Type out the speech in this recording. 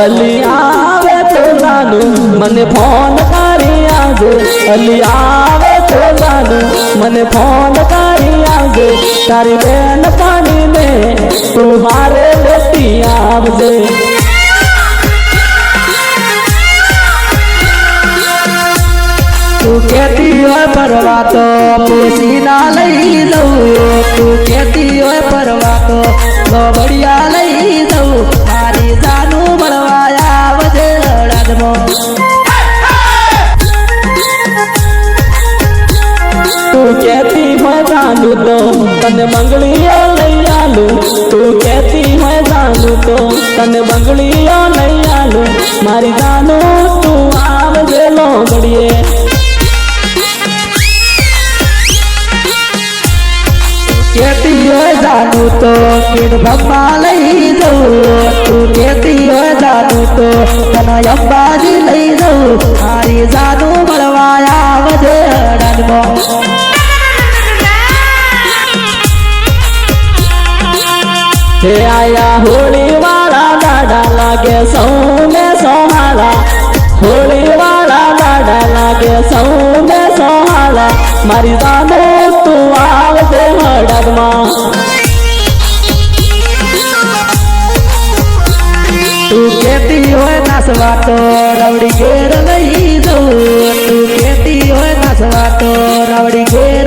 अली तो लालू फ़ोन करी आज। तो लालू फ़ोन करी आज। तारी बहन पानी में तुम्हारे बेटी तू कहती हो परवा तो लो तू हो परवा तो बढ़िया जानू तो तन बंगड़िया नहीं आलू तू कहती है जानू तो तन बंगड़िया नहीं आलू मारी जानू, तू आव जे लो बड़िए जानू तो किड बप्पा लई जाऊ। तू कहती है जानू तो तना अब्बा जी लई जाऊ। હે આયા. હોળી વાળા દાડા લાગે સૌને સોહાળા હોળી વાળા દાડા લાગે સૌને સોહાળા મારી જાનો તું આવજે હડગમાં તું કેતી હોય નાસવા તો રવડી ઘેર નહીં જવું તું કેતી હોય નાસવા તો રવડી ઘેર